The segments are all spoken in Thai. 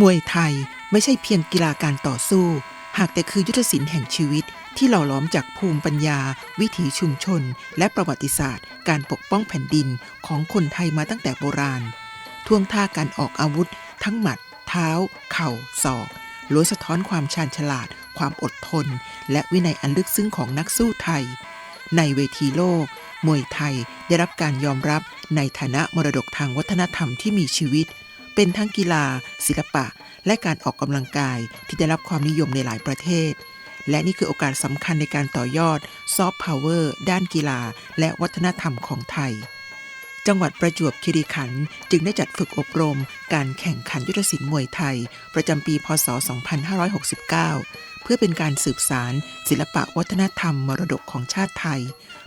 มวยไทยไม่ใช่เพียงกีฬาการต่อสู้ หากแต่คือยุทธศิลป์แห่งชีวิตที่หล่อหลอมจากภูมิปัญญา วิถีชุมชน และประวัติศาสตร์ การปกป้องแผ่นดินของคนไทยมาตั้งแต่โบราณ ท่วงท่าการออกอาวุธ ทั้งหมัด เท้า เข่า ศอกล้วนสะท้อนความชาญฉลาด ความอดทน และวินัยอันลึกซึ้งของนักสู้ไทย ในเวทีโลก มวยไทยได้รับการยอมรับในฐานะมรดกทางวัฒนธรรมที่มีชีวิต เป็นทั้งกีฬา ศิลปะ และการออกกำลังกายที่ได้รับความนิยมในหลายประเทศ และนี่คือโอกาสสำคัญในการต่อยอดซอฟต์พาวเวอร์ด้านกีฬา และวัฒนธรรมของไทย จังหวัดประจวบคีรีขันธ์จึงได้จัดฝึกอบรม การแข่งขันยุทธศิลป์มวยไทย ประจำปี พศ 2569 เพื่อเป็นการสืบสาร ศิลปะวัฒนธรรมมรดกของชาติไทย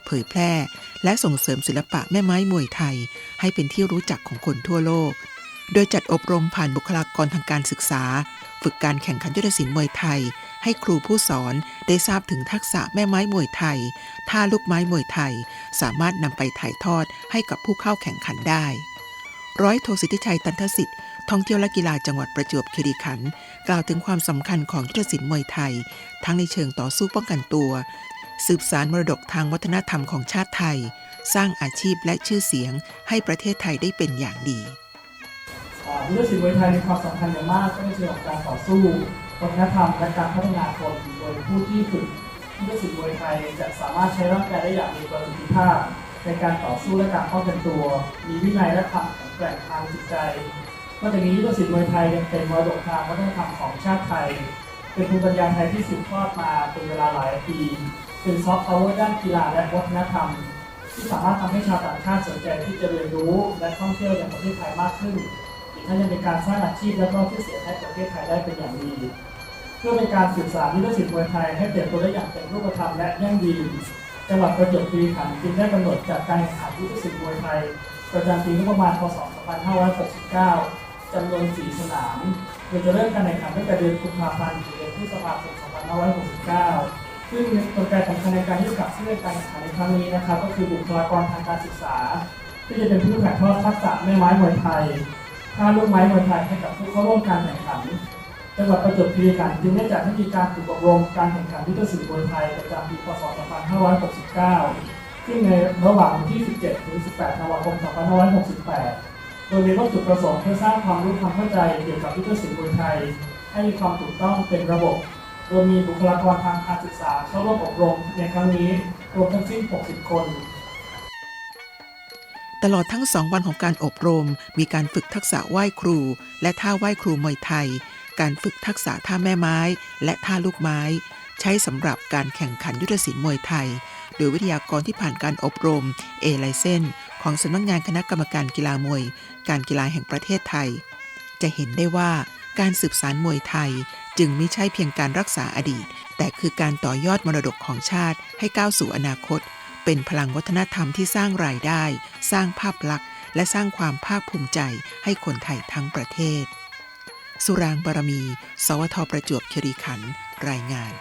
เผยแพร่ และส่งเสริมศิลปะแม่ไม้มวยไทย ให้เป็นที่รู้จักของคนทั่วโลก โดยจัดอบรมผ่านบุคลากรทางการศึกษา ฝึกการแข่งขันยุทธศิลป์มวยไทย ให้ครูผู้สอนได้ทราบถึงทักษะแม่ไม้มวยไทยท่าลูกไม้มวยไทย สามารถนำไปถ่ายทอดให้กับผู้เข้าแข่งขันได้ ร้อยโทสิทธิชัยตันทสิทธิ์ท่องเที่ยวและกีฬาจังหวัดประจวบคีรีขันธ์กล่าวถึงความสำคัญของยุทธศิลป์มวยไทย ทั้งในเชิงต่อสู้ป้องกันตัว สืบสารมรดกทางวัฒนธรรมของชาติไทย สร้างอาชีพและชื่อเสียงให้ประเทศไทยได้เป็นอย่างดี ยุทธศิลป์มวยไทยมีความสำคัญอย่างมากก็ในเชิงของการต่อสู้วัฒนธรรมและการพัฒนาคนโดยผู้ที่ฝึกยุทธศิลป์มวยไทยจะสามารถใช้ร่างกายได้อย่างมีประสิทธิภาพ ในการต่อสู้และการป้องกันตัว มีวินัยและความแข็งแกร่งทางจิตใจนอกจากนี้ยุทธศิลป์มวยไทยยังเป็นมรดกทางวัฒนธรรมของชาติไทย เป็นภูมิปัญญาไทยที่สืบทอดมาเป็นเวลาหลายปี เป็นซอฟต์พาวเวอร์ด้านกีฬาและวัฒนธรรมที่สามารถทำให้ชาวต่างชาติสนใจที่จะเรียนรู้และท่องเที่ยวอย่างประเทศไทยมากขึ้น อีกทั้งยังเป็นการสร้างอาชีพและก็ชื่อเสียงให้ประเทศไทยได้เป็นอย่างดี เพื่อเป็นการศึกษายุทธศิลป์มวยไทยให้เติบโตได้อย่างเป็นรูปธรรมและยั่งยืนจังหวัดประจวบคีรีขันธ์จึงได้กำหนดจัดการแข่งขันยุทธศิลป์มวยไทย ประจำปีงบประมาณพศ 2569จำนวน 4 สนามโดยจะเริ่มการแข่งขันตั้งแต่เดือนกุมภาพันธ์ถึงเดือนพฤษภาคม 2569ซึ่งกลไกสำคัญในการที่จะขับเคลื่อการแข่งขันในครั้งนี้นะครับ ก็คือบุคลากรทางการศึกษา ที่จะเป็นผู้ถ่ายทอดทักษะแม่ไม้มวยไทย ท่าลูกไม้มวยไทยให้กับผู้เข้าร่วมการแข่งขันจังหวัดประจวบคีรีขันธ์จึงได้จัดให้มีการฝึกอบรมการแข่งขันยุทธศิลป์มวยไทยประจำปีพศ 2569 ซึ่งในระหว่างวันที่ 17 ถึง 18 ธันวาคม 2568 โดยมีวัตถุประสงค์เพื่อสร้างความรู้ความเข้าใจเกี่ยวกับยุทธศิลป์มวยไทย ให้มีความถูกต้องเป็นระบบ โดยมีบุคลากรทางการศึกษาเข้าร่วมอบรมในครั้งนี้รวมทั้งสิ้น 60 คน ตลอดทั้งสองวันของการอบรม มีการฝึกทักษะไหว้ครู และท่าไหว้ครูมวยไทย การฝึกทักษะท่าแม่ไม้ และท่าลูกไม้ ใช้สำหรับการแข่งขันยุทธศิลป์มวยไทย โดยวิทยากรที่ผ่านการอบรมเอไลเซนของสำนักงานคณะกรรมการกีฬามวย การกีฬาแห่งประเทศไทย จะเห็นได้ว่าการสืบสารมวยไทย จึงไม่ใช่เพียงการรักษาอดีต แต่คือการต่อยอดมรดกของชาติให้ก้าวสู่อนาคต เป็นพลังวัฒนธรรมที่สร้างรายได้ สร้างภาพลักษณ์ และสร้างความภาคภูมิใจให้คนไทยทั้งประเทศ สุรางบารมี สวทประจวบคีรีขันธ์รายงาน